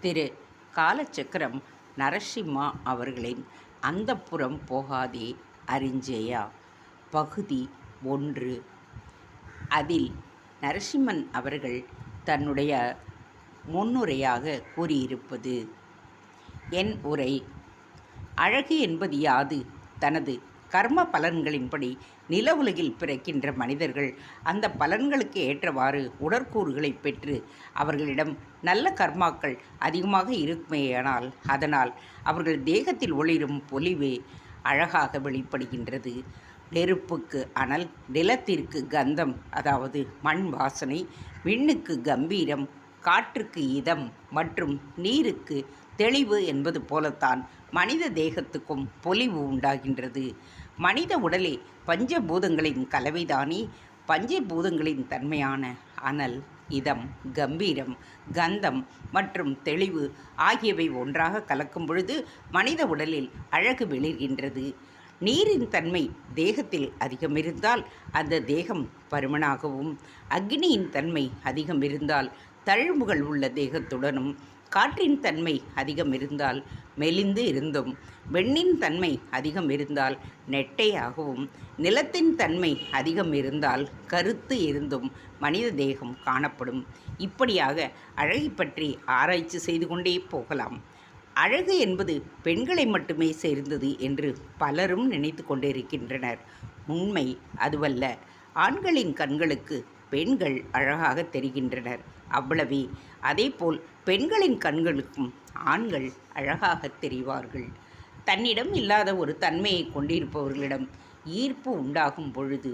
திரு காலச்சக்கரம் நரசிம்மா அவர்களின் அந்தப்புறம் போகாதே அறிஞ்சேயா பகுதி ஒன்று. அதில் நரசிம்மன் அவர்கள் தன்னுடைய முன்னுரையாக கூறியிருப்பது என் உரை அழகு என்பது யாது? தனது கர்ம பலன்களின்படி நில உலகில் பிறக்கின்ற மனிதர்கள் அந்த பலன்களுக்கு ஏற்றவாறு உடற்கூறுகளை பெற்று அவர்களிடம் நல்ல கர்மாக்கள் அதிகமாக இருக்குமேயானால் அதனால் அவர்கள் தேகத்தில் ஒளிரும் பொலிவு அழகாக வெளிப்படுகின்றது. நெருப்புக்கு அனல் நிலத்திற்கு கந்தம் அதாவது மண் வாசனை விண்ணுக்கு கம்பீரம் காற்றுக்கு இதம் மற்றும் நீருக்கு தெளிவு என்பது போலத்தான் மனித தேகத்துக்கும் பொலிவு உண்டாகின்றது. மனித உடலே பஞ்சபூதங்களின் கலவைதானே பஞ்சபூதங்களின் தன்மையான அனல் இதம் கம்பீரம் கந்தம் மற்றும் தெளிவு ஆகியவை ஒன்றாக கலக்கும் பொழுது மனித உடலில் அழகு வெளிர்கின்றது. நீரின் தன்மை தேகத்தில் அதிகம் இருந்தால் அந்த தேகம் பருமனாகவும் அக்னியின் தன்மை அதிகம் இருந்தால் தழும்புகள் உள்ள தேகத்துடனும் காற்றின் தன்மை அதிகம் இருந்தால் மெலிந்து இருந்தும் வெண்ணின் தன்மை அதிகம் இருந்தால் நெட்டையாகவும் நிலத்தின் தன்மை அதிகம் இருந்தால் கருத்து இருந்தும் மனித தேகம் காணப்படும். இப்படியாக அழகை பற்றி ஆராய்ச்சி செய்து கொண்டே போகலாம். அழகு என்பது பெண்களை மட்டுமே சேர்ந்தது என்று பலரும் நினைத்து கொண்டிருக்கின்றனர். உண்மை அதுவல்ல. ஆண்களின் கண்களுக்கு பெண்கள் அழகாக தெரிகின்றனர். அவ்வளவே. அதேபோல் பெண்களின் கண்களுக்கும் ஆண்கள் அழகாக தெரிவார்கள். தன்னிடம் இல்லாத ஒரு தன்மையை கொண்டிருப்பவர்களிடம் ஈர்ப்பு உண்டாகும் பொழுது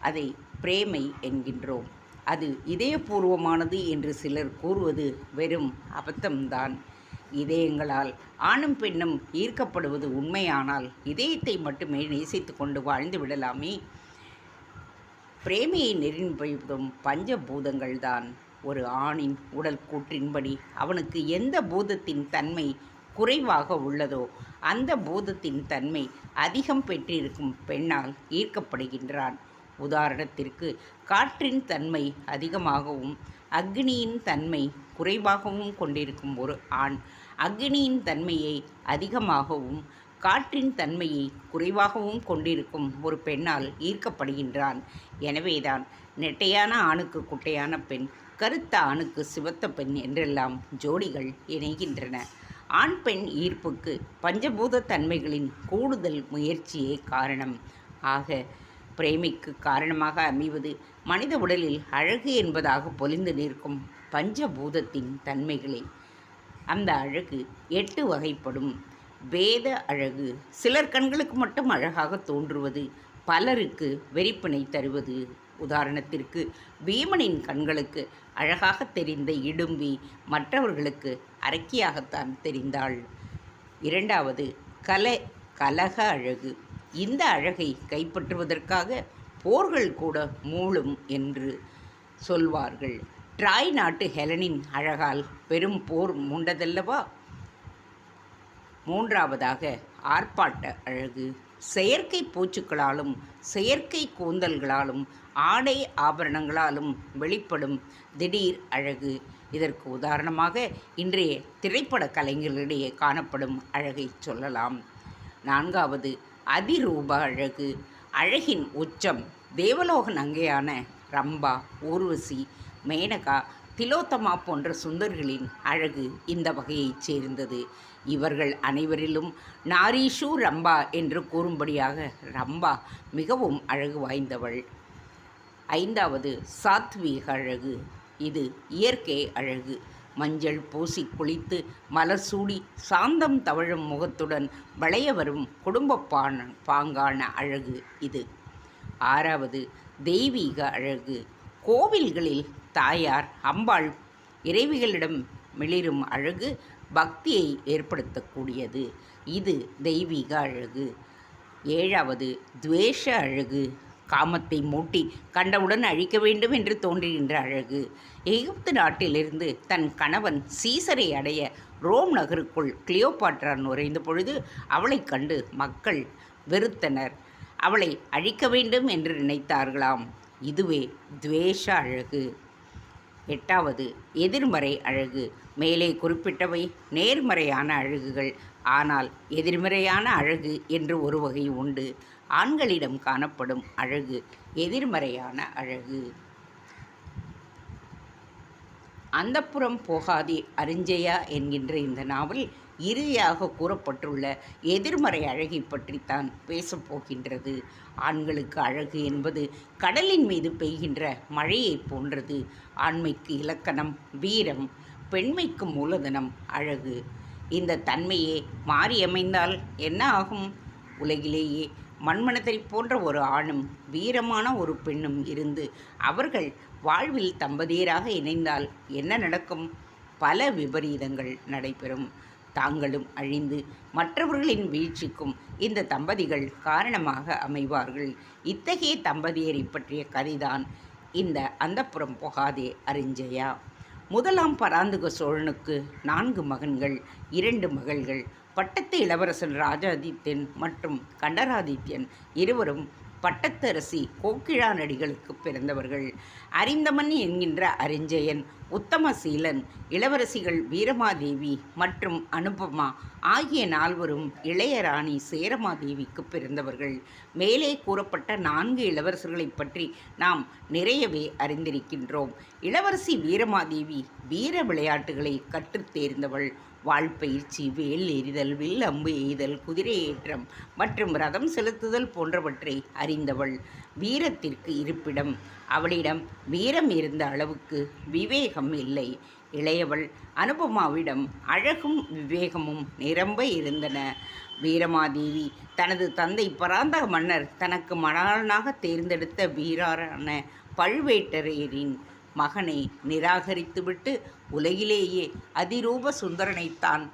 அதை பிரேமை என்கின்றோம். அது இதயபூர்வமானது என்று சிலர் கூறுவது வெறும் அபத்தம்தான். இதயங்களால் ஆணும் பெண்ணும் ஈர்க்கப்படுவது உண்மையானால் இதயத்தை மட்டுமே நேசித்து கொண்டு வாழ்ந்து விடலாமே. பிரேமையை நிர்ணயிப்பதும் பஞ்சபூதங்கள்தான். ஒரு ஆணின் உடல் கூற்றின்படி அவனுக்கு எந்த பூதத்தின் தன்மை குறைவாக உள்ளதோ அந்த பூதத்தின் தன்மை அதிகம் பெற்றிருக்கும் பெண்ணால் ஈர்க்கப்படுகின்றான். உதாரணத்திற்கு காற்றின் தன்மை அதிகமாகவும் அக்னியின் தன்மை குறைவாகவும் கொண்டிருக்கும் ஒரு ஆண் அக்னியின் தன்மையை அதிகமாகவும் காற்றின் தன்மையை குறைவாகவும் கொண்டிருக்கும் ஒரு பெண்ணால் ஈர்க்கப்படுகின்றான். எனவேதான் நெட்டையான ஆணுக்கு குட்டையான பெண் கருத்த ஆணுக்கு சிவத்த பெண் என்றெல்லாம் ஜோடிகள் இணைகின்றன. ஆண் பெண் ஈர்ப்புக்கு பஞ்சபூத தன்மைகளின் கூடுதல் முயற்சியே காரணம். ஆக பிரேமிக்கு காரணமாக அமைவது மனித உடலில் அழகு என்பதாக பொலிந்து நிற்கும் பஞ்சபூதத்தின் தன்மைகளே. அந்த அழகு எட்டு வகைப்படும். வேத அழகு சிலர் கண்களுக்கு மட்டும் அழகாக தோன்றுவது பலருக்கு வெறிப்பினை தருவது உதாரணத்திற்கு பீமனின் கண்களுக்கு அழகாக தெரிந்த இடும்பி மற்றவர்களுக்கு அரக்கியாகத்தான் தெரிந்தாள். இரண்டாவது கலை கலக அழகு. இந்த அழகை கைப்பற்றுவதற்காக போர்கள் கூட மூளும் என்று சொல்வார்கள். ட்ராய் நாட்டு ஹெலனின் அழகால் பெரும் போர் மூண்டதல்லவா? மூன்றாவதாக ஆர்ப்பாட்ட அழகு. செயற்கை பூச்சுக்களாலும் செயற்கை கூந்தல்களாலும் ஆடை ஆபரணங்களாலும் வெளிப்படும் திடீர் அழகு. இதற்கு உதாரணமாக இன்றைய திரைப்பட கலைஞர்களிடையே காணப்படும் அழகை சொல்லலாம். நான்காவது அதிரூப அழகு. அழகின் உச்சம் தேவலோக நங்கையான ரம்பா ஊர்வசி மேனகா திலோத்தமா போன்ற சுந்தர்களின் அழகு இந்த வகையைச் சேர்ந்தது. இவர்கள் அனைவரிலும் நாரீஷு ரம்பா என்று கூறும்படியாக ரம்பா மிகவும் அழகு வாய்ந்தவள். ஐந்தாவது சாத்வீக அழகு. இது இயற்கை அழகு. மஞ்சள் பூசி குளித்து மலர் சூடி சாந்தம் தவழும் முகத்துடன் வளைய வரும் குடும்ப பான பாங்கான அழகு இது. ஆறாவது தெய்வீக அழகு. கோவில்களில் தாயார் அம்பாள் இறைவிகளிடம் மிளிரும் அழகு பக்தியை ஏற்படுத்தக்கூடியது. இது தெய்வீக அழகு. ஏழாவது துவேஷ அழகு. காமத்தை மூட்டி கண்டவுடன் அழிக்க வேண்டும் என்று தோன்றுகின்ற அழகு. எகிப்து நாட்டிலிருந்து தன் கணவன் சீசரை அடைய ரோம் நகருக்குள் கிளியோபாட்ரா நுழைந்த பொழுது அவளைக் கண்டு மக்கள் வெறுத்தனர். அவளை அழிக்க வேண்டும் என்று நினைத்தார்களாம். இதுவே துவேஷ அழகு. எட்டாவது எதிர்மறை அழகு. மேலே குறிப்பிட்டவை நேர்மறையான அழகுகள். ஆனால் எதிர்மறையான அழகு என்று ஒரு வகை உண்டு. ஆண்களிடம் காணப்படும் அழகு எதிர்மறையான அழகு. அந்தப்புறம் போகாதே அரிஞ்சயா என்கின்ற இந்த நாவல் இறுதியாக கூறப்பட்டுள்ள எதிர்மறை அழகை பற்றித்தான் பேசப்போகின்றது ஆண்களுக்கு அழகு என்பது கடலின் மீது பெய்கின்ற மழையைப் போன்றது. ஆண்மைக்கு இலக்கணம் வீரம் பெண்மைக்கு மூலதனம் அழகு. இந்த தன்மையே மாறியமைந்தால் என்ன ஆகும்? உலகிலேயே மண்மனத்தை போன்ற ஒரு ஆணும் வீரமான ஒரு பெண்ணும் இருந்து அவர்கள் வாழ்வில் தம்பதியராக இணைந்தால் என்ன நடக்கும்? பல விபரீதங்கள் நடைபெறும். தாங்களும் அழிந்து மற்றவர்களின் வீழ்ச்சிக்கும் இந்த தம்பதிகள் காரணமாக அமைவார்கள். இத்தகைய தம்பதியரை பற்றிய கதைதான் இந்த அந்தப்புறம் போகாதே அரிஞ்சயா. முதலாம் பராந்தக சோழனுக்கு நான்கு மகன்கள் இரண்டு மகள்கள். பட்டத்து இளவரசன் ராஜாதித்யன் மற்றும் கண்டராதித்யன் இருவரும் பட்டத்தரசி கோக்கிழா நடிகளுக்கு பிறந்தவர்கள். அறிந்தமன் என்கின்ற அரிஞ்சயன் உத்தமசீலன் இளவரசிகள் வீரமாதேவி மற்றும் அனுபமா ஆகிய நால்வரும் இளையராணி சேரமாதேவிக்கு பிறந்தவர்கள். மேலே கூறப்பட்ட நான்கு இளவரசர்களைப் பற்றி நாம் நிறையவே அறிந்திருக்கின்றோம். இளவரசி வீரமாதேவி வீர விளையாட்டுகளை கற்றுத் தேர்ந்தவள் வாழ்பயிற்சி வேல் எறிதல் வில் அம்பு எய்தல் குதிரை ஏற்றம் மற்றும் ரதம் செலுத்துதல் போன்றவற்றை அறிந்தவள். வீரத்திற்கு இருப்பிடம். அவளிடம் வீரம் இருந்த அளவுக்கு விவேகம் இல்லை. இளையவள் அனுபமாவிடம் அழகும் விவேகமும் நிரம்ப இருந்தன. வீரமாதேவி தனது தந்தை பராந்தக மன்னர் தனக்கு மணாளனாக தேர்ந்தெடுத்த வீரரான பழுவேட்டரையரின் மகனை நிராகரித்துவிட்டு உலகிலேயே அதிரூப சுந்தரனைத்தான்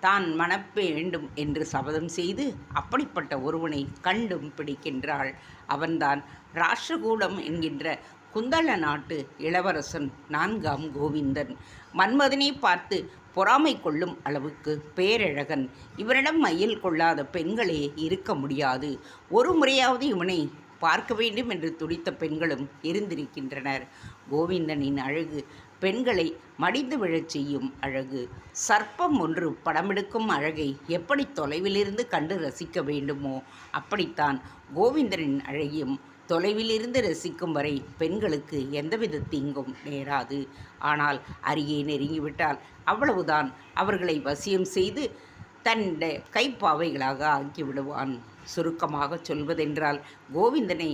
தான் மணப்ப வேண்டும் என்று சபதம் செய்து அப்படிப்பட்ட ஒருவனை கண்டும் பிடிக்கின்றாள். அவன்தான் ராஷ்டிரகூடம் என்கின்ற குந்தள நாட்டு இளவரசன் நான்காம் கோவிந்தன். மன்மதனை பார்த்து பொறாமை கொள்ளும் அளவுக்கு பேரழகன். இவரிடம் மயில் கொள்ளாத பெண்களே இருக்க முடியாது. ஒரு முறையாவது இவனை பார்க்க வேண்டும் என்று துடித்த பெண்களும் இருந்திருக்கின்றனர். கோவிந்தனின் அழகு பெண்களை மடிந்து விழச் செய்யும் அழகு. சர்ப்பம் ஒன்று படமெடுக்கும் அழகை எப்படி தொலைவிலிருந்து கண்டு ரசிக்க வேண்டுமோ அப்படித்தான் கோவிந்தனின் அழகியும் தொலைவிலிருந்து ரசிக்கும் வரை பெண்களுக்கு எந்தவித தீங்கும் நேராது. ஆனால் அருகே நெருங்கிவிட்டால் அவ்வளவுதான். அவர்களை வசியம் செய்து தன் கைப்பாவைகளாக ஆக்கிவிடுவான். சுருக்கமாக சொல்வதென்றால் கோவிந்தனை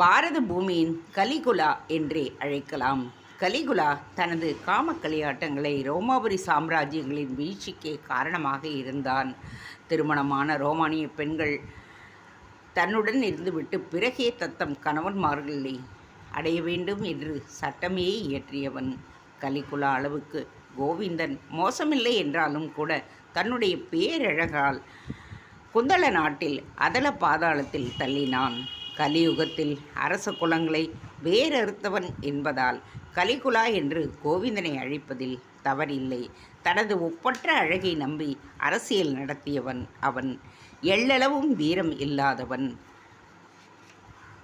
பாரத பூமியின் கலிகுலா என்றே அழைக்கலாம். கலிகுலா தனது காம களியாட்டங்களை ரோமாபுரி சாம்ராஜ்யங்களின் வீழ்ச்சிக்கே காரணமாக இருந்தான். திருமணமான ரோமானிய பெண்கள் தன்னுடன் இருந்துவிட்டு பிறகே தத்தம் கணவன்மார்களை அடைய வேண்டும் என்று சட்டமே இயற்றியவன். கலிகுலா அளவுக்கு கோவிந்தன் மோசமில்லை என்றாலும் கூட தன்னுடைய பேரழகால் குந்தள நாட்டில் அதல பாதாளத்தில் தள்ளினான். கலியுகத்தில் அரச குலங்களை வேறறுத்தவன் என்பதால் கலிகுலா என்று கோவிந்தனை அழைப்பதில் தவறில்லை. தனது ஒப்பற்ற அழகை நம்பி அரசியல் நடத்தியவன் அவன். எள்ளளவும் வீரம் இல்லாதவன்.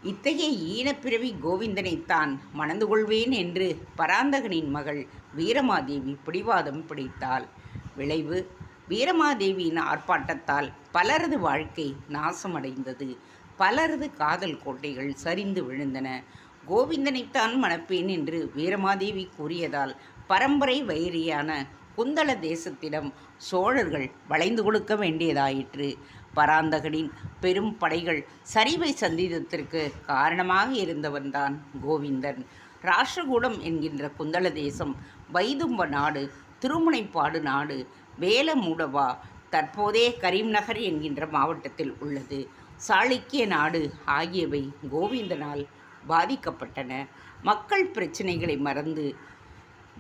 இத்தகைய ஈனப்பிறவி கோவிந்தனைத்தான் மணந்து கொள்வேன் என்று பராந்தகனின் மகள் வீரமாதேவி பிடிவாதம் பிடித்தாள். விளைவு வீரமாதேவியின் ஆர்ப்பாட்டத்தால் பலரது வாழ்க்கை நாசமடைந்தது. பலரது காதல் கோட்டைகள் சரிந்து விழுந்தன. கோவிந்தனைத்தான் மணப்பேன் என்று வீரமாதேவி கூறியதால் பரம்பரை வைரியான குந்தள தேசத்திடம் சோழர்கள் வளைந்து கொடுக்க வேண்டியதாயிற்று. பராந்தகனின் பெரும் படைகள் சரிவை சந்தித்ததற்கு காரணமாக இருந்தவன்தான் கோவிந்தன். ராஷ்டிரகூடம் என்கின்ற குந்தள தேசம் வைதும்ப நாடு திருமுனைப்பாடு நாடு வேலமூடவா? தற்போதே கரீம்நகர் என்கின்ற மாவட்டத்தில் உள்ளது. சாளுக்கிய நாடு ஆகியவை கோவிந்தனால் பாதிக்கப்பட்டன. மக்கள் பிரச்சனைகளை மறந்து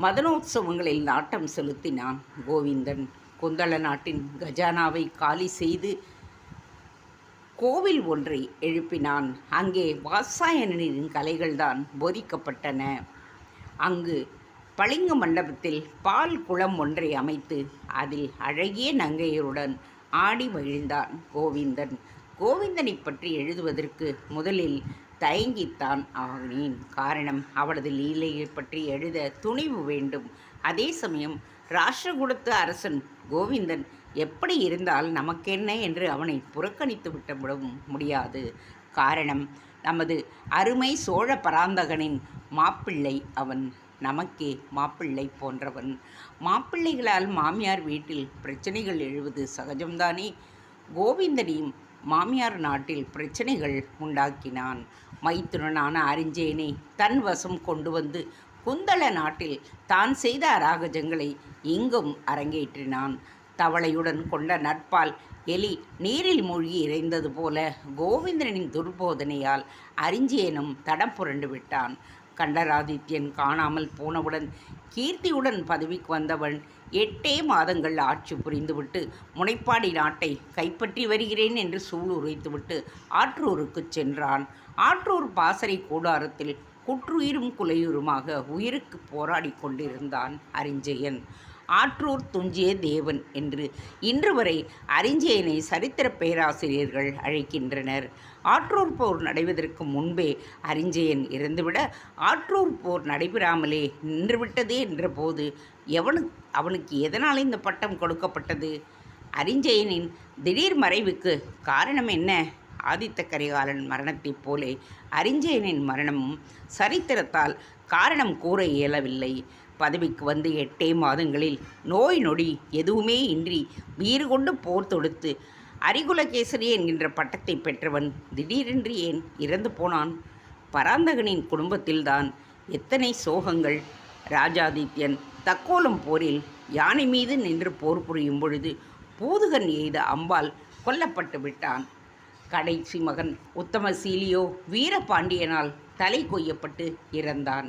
மதனோத்சவங்களில் நாட்டம் செலுத்தினான் கோவிந்தன். குந்தள நாட்டின் கஜானாவை காலி செய்து கோவில் ஒன்றை எழுப்பினான். அங்கே வாசாயனின் கலைகள்தான் போதிக்கப்பட்டன. அங்கு பளிங்கு மண்டபத்தில் பால் குளம் ஒன்றை அமைத்து அதில் அழகிய நங்கையருடன் ஆடி மகிழ்ந்தான் கோவிந்தன். கோவிந்தனை பற்றி எழுதுவதற்கு முதலில் தயங்கித்தான் ஆகினேன். காரணம் அவளது லீலையை பற்றி எழுத துணிவு வேண்டும். அதே சமயம் ராஷ்டிரகுலத்து அரசன் கோவிந்தன் எப்படி இருந்தால் நமக்கென்ன என்று அவனை புறக்கணித்து விட்டுவிடவும் முடியாது. காரணம் நமது அருமை சோழ பராந்தகனின் மாப்பிள்ளை அவன். நமக்கே மாப்பிள்ளை போன்றவன். மாப்பிள்ளைகளால் மாமியார் வீட்டில் பிரச்சனைகள் எழுவது சகஜம்தானே? கோவிந்தனையும் மாமியார் நாட்டில் பிரச்சனைகள் உண்டாக்கினான். மைத்துனனான அறிஞ்சேனை தன் வசம் கொண்டு வந்து குந்தள நாட்டில் தான் செய்த அராகஜங்களை இங்கும் அரங்கேற்றினான். தவளையுடன் கொண்ட நட்பால் எலி நீரில் மூழ்கி இறைந்தது போல கோவிந்தனின் துர்போதனையால் அறிஞ்சியனும் தடம் புரண்டு விட்டான். கண்டராதித்யன் காணாமல் போனவுடன் கீர்த்தியுடன் பதவிக்கு வந்தவன் எட்டே மாதங்கள் ஆட்சி புரிந்துவிட்டு முனைப்பாடி நாட்டை கைப்பற்றி வருகிறேன் என்று சூள் உரைத்துவிட்டு ஆற்றூருக்குச் சென்றான். ஆற்றூர் பாசறை கூடாரத்தில் குற்றுயிரும் குலையுருமாக உயிருக்கு போராடி கொண்டிருந்தான் அரிஞ்சயன். ஆற்றூர் துஞ்சிய தேவன் என்று இன்று வரை அரிஞ்சயனை சரித்திர பேராசிரியர்கள் அழைக்கின்றனர். ஆற்றூர் போர் நடைவதற்கு முன்பே அறிஞ்சயன் இறந்துவிட ஆற்றூர் போர் நடைபெறாமலே நின்றுவிட்டதே என்றபோது எவனு அவனுக்கு எதனால் இந்த பட்டம் கொடுக்கப்பட்டது? அரிஞ்சயனின் திடீர் மறைவுக்கு காரணம் என்ன? ஆதித்த கரிகாலன் மரணத்தைப் போலே அரிஞ்சயனின் மரணமும் சரித்திரத்தால் காரணம் கூற இயலவில்லை. பதவிக்கு வந்து எட்டே மாதங்களில் நோய் நொடி எதுவுமே இன்றி வீறு கொண்டு போர் தொடுத்து அரிகுலகேசரி என்கின்ற பட்டத்தை பெற்றவன் திடீரென்று ஏன் இறந்து போனான்? பராந்தகனின் குடும்பத்தில்தான் எத்தனை சோகங்கள். ராஜாதித்யன் தக்கோலம் போரில் யானை மீது நின்று போர் புரியும் பொழுது பூதுகன் எய்த அம்பால் கொல்லப்பட்டு விட்டான். கடைசி மகன் உத்தமசீலியோ வீரபாண்டியனால் தலை கொய்யப்பட்டு இறந்தான்.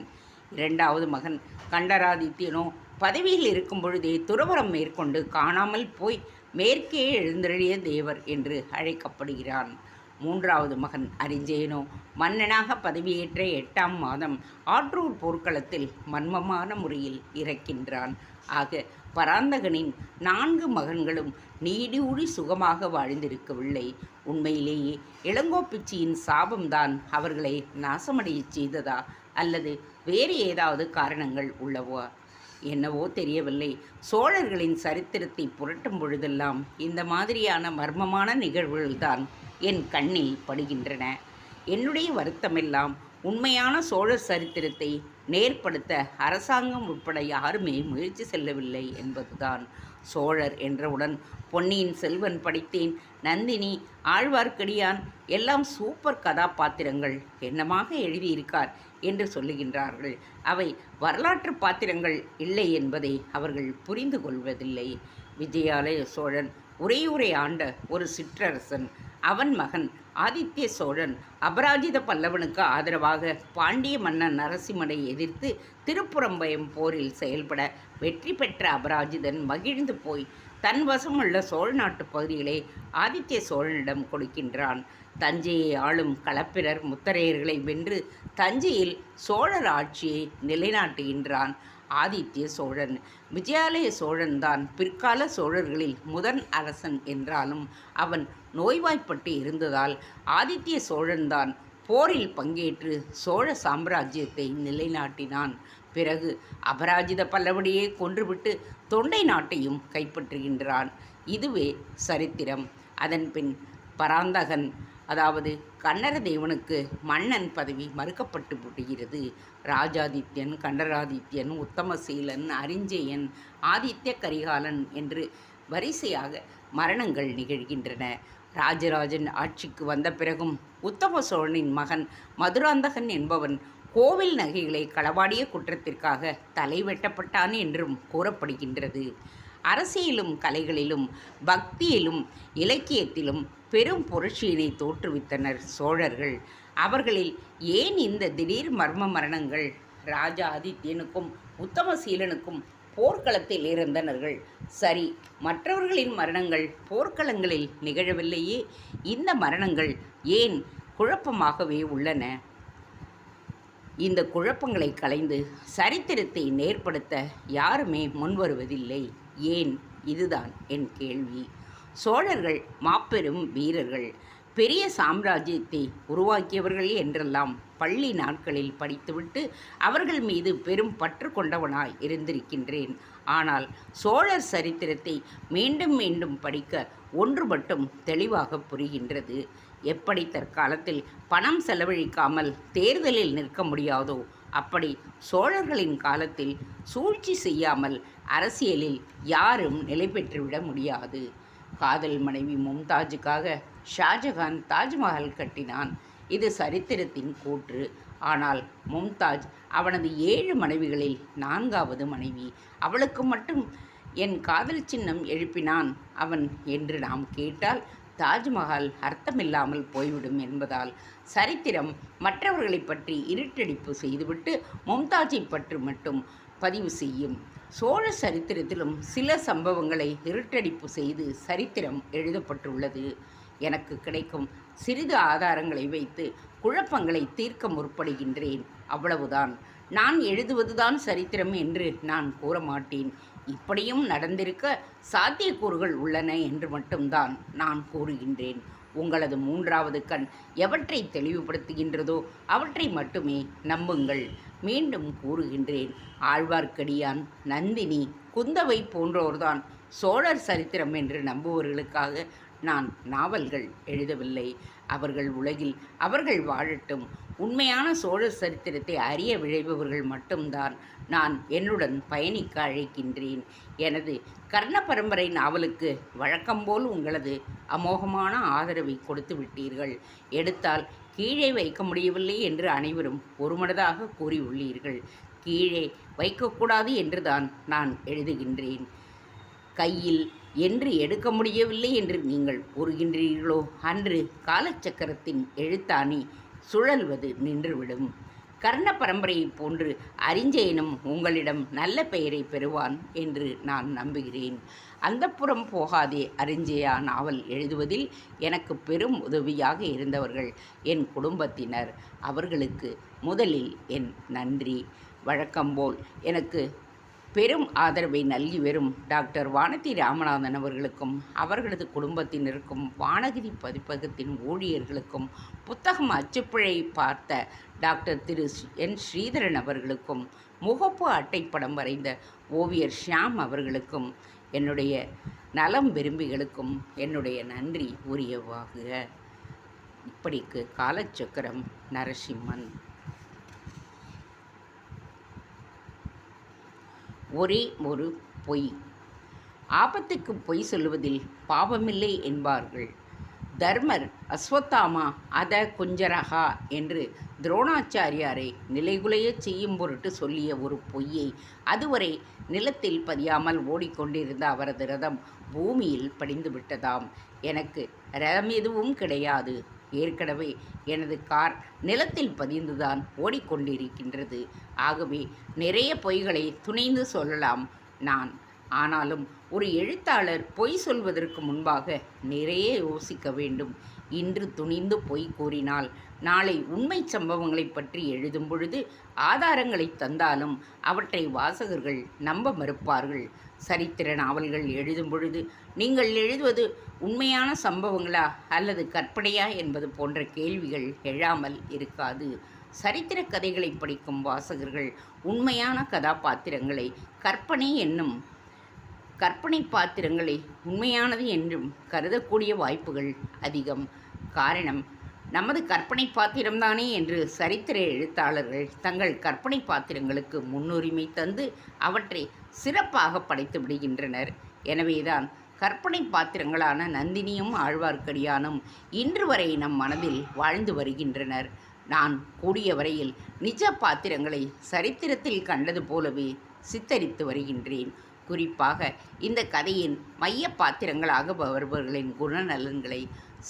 இரண்டாவது மகன் கண்டராதித்யனோ பதவியில் இருக்கும் பொழுதே துறவரம் மேற்கொண்டு காணாமல் போய் மேற்கே எழுந்தருளிய தேவர் என்று அழைக்கப்படுகிறான். மூன்றாவது மகன் அரிஞ்சயனோ மன்னனாக பதவியேற்ற எட்டாம் மாதம் ஆற்றூர் போர்க்களத்தில் மர்மமான முறையில் இறக்கின்றான். ஆக பராந்தகனின் நான்கு மகன்களும் நீடியூடி சுகமாக வாழ்ந்திருக்கவில்லை. உண்மையிலேயே இளங்கோப்பிச்சியின் சாபம்தான் அவர்களை நாசமடையச் செய்ததா? அல்லது வேறு ஏதாவது காரணங்கள் உள்ளவா? என்னவோ தெரியவில்லை. சோழர்களின் சரித்திரத்தை புரட்டும் பொழுதெல்லாம் இந்த மாதிரியான மர்மமான நிகழ்வுகள்தான் என் கண்ணில் படுகின்றன. என்னுடைய வருத்தமெல்லாம் உண்மையான சோழர் சரித்திரத்தை நேர்படுத்த அரசாங்கம் உட்பட யாருமே முயற்சி செல்லவில்லை என்பதுதான் சோழர் என்றவுடன் பொன்னியின் செல்வன் படித்தேன். நந்தினி ஆழ்வார்க்கடியான் எல்லாம் சூப்பர் கதாபாத்திரங்கள். என்னமாக எழுதியிருக்கார் என்று சொல்லுகின்றார்கள். அவை வரலாற்று பாத்திரங்கள் இல்லை என்பதை அவர்கள் புரிந்து கொள்வதில்லை. விஜயாலய சோழன் உரையுரை ஆண்ட ஒரு சிற்றரசன். அவன் மகன் ஆதித்ய சோழன் அபராஜித பல்லவனுக்கு ஆதரவாக பாண்டிய மன்னன் நரசிம்மனை எதிர்த்து திருப்புறம்பயம் போரில் செயல்பட வெற்றி பெற்ற அபராஜிதன் மகிழ்ந்து போய் தன் வசமுள்ள சோழ நாட்டு பகுதிகளை ஆதித்ய சோழனிடம் கொடுக்கின்றான். தஞ்சையை ஆளும் களப்பிரர் முத்தரையர்களை வென்று தஞ்சையில் சோழர் ஆட்சியை நிலைநாட்டுகின்றான். ஆதித்ய சோழன். விஜயாலய சோழன்தான் பிற்கால சோழர்களில் முதன் அரசன் என்றாலும் அவன் நோய்வாய்ப்பட்டு இருந்ததால் ஆதித்ய சோழன்தான் போரில் பங்கேற்று சோழ சாம்ராஜ்யத்தை நிலைநாட்டினான். பிறகு அபராஜித பல்லவடியை கொன்றுவிட்டு தொண்டை நாட்டையும் கைப்பற்றுகின்றான். இதுவே சரித்திரம். அதன்பின் பராந்தகன் அதாவது கன்னர தேவனுக்கு மன்னன் பதவி மறுக்கப்பட்டு விடுகிறது. ராஜாதித்யன் கண்டராதித்யன் உத்தமசீலன் அரிஞ்சயன் ஆதித்ய கரிகாலன் என்று வரிசையாக மரணங்கள் நிகழ்கின்றன. ராஜராஜன் ஆட்சிக்கு வந்த பிறகும் உத்தம சோழனின் மகன் மதுராந்தகன் என்பவன் கோவில் நகைகளை களவாடிய குற்றத்திற்காக தலைவெட்டப்பட்டான் என்றும் கூறப்படுகின்றது. அரசியலும் கலைகளிலும் பக்தியிலும் இலக்கியத்திலும் பெரும் புரட்சியினை தோற்றுவித்தனர் சோழர்கள். அவர்களில் ஏன் இந்த திடீர் மர்ம மரணங்கள்? ராஜா ஆதித்யனுக்கும் உத்தமசீலனுக்கும் போர்க்களத்தில் இருந்தனர்கள். சரி மற்றவர்களின் மரணங்கள் போர்க்களங்களில் நிகழவில்லையே? இந்த மரணங்கள் ஏன் குழப்பமாகவே உள்ளன? இந்த குழப்பங்களை களைந்து சரித்திரத்தை நேர்படுத்த யாருமே முன்வருவதில்லை. ஏன் இதுதான் என் கேள்வி? சோழர்கள் மாபெரும் வீரர்கள். பெரிய சாம்ராஜ்யத்தை உருவாக்கியவர்கள் என்றெல்லாம் பள்ளி நாட்களில் படித்துவிட்டு அவர்கள் மீது பெரும் பற்று கொண்டவனாய் இருந்திருக்கின்றேன். ஆனால் சோழர் சரித்திரத்தை மீண்டும் மீண்டும் படிக்க ஒன்று மட்டும் தெளிவாக புரிகின்றது. எப்படி தற்காலத்தில் பணம் செலவழிக்காமல் தேர்தலில் நிற்க முடியாதோ அப்படி சோழர்களின் காலத்தில் சூழ்ச்சி செய்யாமல் அரசியலில் யாரும் நிலை பெற்றுவிட முடியாது. காதல் மனைவி மும்தாஜுக்காக ஷாஜகான் தாஜ்மஹால் கட்டினான். இது சரித்திரத்தின் கூற்று. ஆனால் மும்தாஜ் அவனது ஏழு மனைவிகளில் நான்காவது மனைவி. அவளுக்கு மட்டும் என் காதல் சின்னம் எழுப்பினான். அவன் என்று நாம் கேட்டால் தாஜ்மஹால் அர்த்தமில்லாமல் போய்விடும் என்பதால் சரித்திரம் மற்றவர்களை பற்றி இருட்டடிப்பு செய்துவிட்டு மும்தாஜை பற்றி மட்டும் பதிவு செய்யும். சோழ சரித்திரத்திலும் சில சம்பவங்களை இருட்டடிப்பு செய்து சரித்திரம் எழுதப்பட்டுள்ளது. எனக்கு கிடைக்கும் சிறிது ஆதாரங்களை வைத்து குழப்பங்களை தீர்க்க முற்படுகின்றேன். அவ்வளவுதான். நான் எழுதுவதுதான் சரித்திரம் என்று நான் கூற மாட்டேன். இப்படியும் நடந்திருக்க சாத்தியக்கூறுகள் உள்ளன என்று மட்டும்தான் நான் கூறுகின்றேன். உங்களது மூன்றாவது கண் எவற்றை தெளிவுபடுத்துகின்றதோ அவற்றை மட்டுமே நம்புங்கள். மீண்டும் கூறுகின்றேன் ஆழ்வார்க்கடியான் நந்தினி குந்தவை போன்றோர்தான் சோழர் சரித்திரம் என்று நம்புவர்களுக்காக நான் நாவல்கள் எழுதவில்லை. அவர்கள் உலகில் அவர்கள் வாழட்டும். உண்மையான சோழர் சரித்திரத்தை அறிய விழைபவர்கள் மட்டும்தான் நான் என்னுடன் பயணிக்க அழைக்கின்றேன். எனது கர்ண பரம்பரை நாவலுக்கு வழக்கம்போல் உங்களது அமோகமான ஆதரவை கொடுத்து விட்டீர்கள். எடுத்தால் கீழே வைக்க முடியவில்லை என்று அனைவரும் ஒருமனதாக கூறியுள்ளீர்கள். கீழே வைக்கக்கூடாது என்றுதான் நான் எழுதுகின்றேன். கையில் என்று எடுக்க முடியவில்லை என்று நீங்கள் கூறுகின்றீர்களோ? அன்று காலச்சக்கரத்தின் எழுத்தாணி சுழல்வது நின்றுவிடும். கர்ண பரம்பரையைப் போன்று அரிஞ்சயனும் உங்களிடம் நல்ல பெயரை பெறுவான் என்று நான் நம்புகிறேன். அந்தப்புறம் போகாதே அரிஞ்சயா நாவல் எழுதுவதில் எனக்கு பெரும் உதவியாக இருந்தவர்கள் என் குடும்பத்தினர். அவர்களுக்கு முதலில் என் நன்றி. வழக்கம்போல் எனக்கு பெரும் ஆதரவை நல்கி வரும் டாக்டர் வானதி ராமநாதன் அவர்களுக்கும் அவர்களது குடும்பத்தினருக்கும் வானகிரி பதிப்பகத்தின் ஊழியர்களுக்கும் புத்தகம் அச்சுப்பிழை பார்த்த டாக்டர் திரு என் ஸ்ரீதரன் அவர்களுக்கும் முகப்பு அட்டைப்படம் வரைந்த ஓவியர் ஷியாம் அவர்களுக்கும் என்னுடைய நலம் விரும்பிகளுக்கும் என்னுடைய நன்றி உரியவாகுக இப்படிக்கு காலச்சக்கரம் நரசிம்மன். ஒரே ஒரு பொய். ஆபத்துக்கு பொய் சொல்லுவதில் பாவமில்லை என்பார்கள். தர்மர் அஸ்வத்தாமா அத குஞ்சரகா என்று துரோணாச்சாரியாரை நிலைகுலையச் செய்யும் பொருட்டு சொல்லிய ஒரு பொய்யை அதுவரை நிலத்தில் பதியாமல் ஓடிக்கொண்டிருந்த அவரது ரதம் பூமியில் படிந்து விட்டதாம் எனக்கு ரதம் எதுவும் கிடையாது. ஏற்கனவே எனது கார் நிலத்தில் பதிந்துதான் ஓடிக்கொண்டிருக்கின்றது. ஆகவே நிறைய பொய்களை துணிந்து சொல்லலாம் நான். ஆனாலும் ஒரு எழுத்தாளர் பொய் சொல்வதற்கு முன்பாக நிறைய யோசிக்க வேண்டும். இன்று துணிந்து பொய் கூறினால் நாளை உண்மை சம்பவங்களை பற்றி எழுதும் பொழுது ஆதாரங்களை தந்தாலும் அவற்றை வாசகர்கள் நம்ப மறுப்பார்கள். சரித்திர நாவல்கள் எழுதும் பொழுது நீங்கள் எழுதுவது உண்மையான சம்பவங்களா அல்லது கற்பனையா என்பது போன்ற கேள்விகள் எழாமல் இருக்காது. சரித்திர கதைகளை படிக்கும் வாசகர்கள் உண்மையான கதாபாத்திரங்களை கற்பனை என்னும் கற்பனை பாத்திரங்களை உண்மையானது என்றும் கருதக்கூடிய வாய்ப்புகள் அதிகம். காரணம் நமது கற்பனை பாத்திரம்தானே என்று சரித்திர எழுத்தாளர்கள் தங்கள் கற்பனை பாத்திரங்களுக்கு முன்னுரிமை தந்து அவற்றை சிறப்பாக படைத்து விடுகின்றனர். எனவேதான் கற்பனை பாத்திரங்களான நந்தினியும் ஆழ்வார்க்கடியானும் இன்று வரை நம் மனதில் வாழ்ந்து வருகின்றனர். நான் கூடிய வரையில் நிஜ பாத்திரங்களை சரித்திரத்தில் கண்டது போலவே சித்தரித்து வருகின்றேன். குறிப்பாக இந்த கதையின் மைய பாத்திரங்களாக வருபவர்களின் குணநலன்களை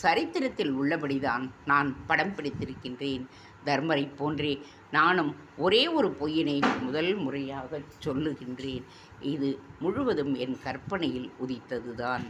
சரித்திரத்தில் உள்ளபடிதான் நான் படம் பிடித்திருக்கின்றேன். தர்மரை போன்றே நானும் ஒரே ஒரு பொய்யினை முதல் முறையாக சொல்லுகின்றேன். இது முழுவதும் என் கற்பனையில் உதித்ததுதான்.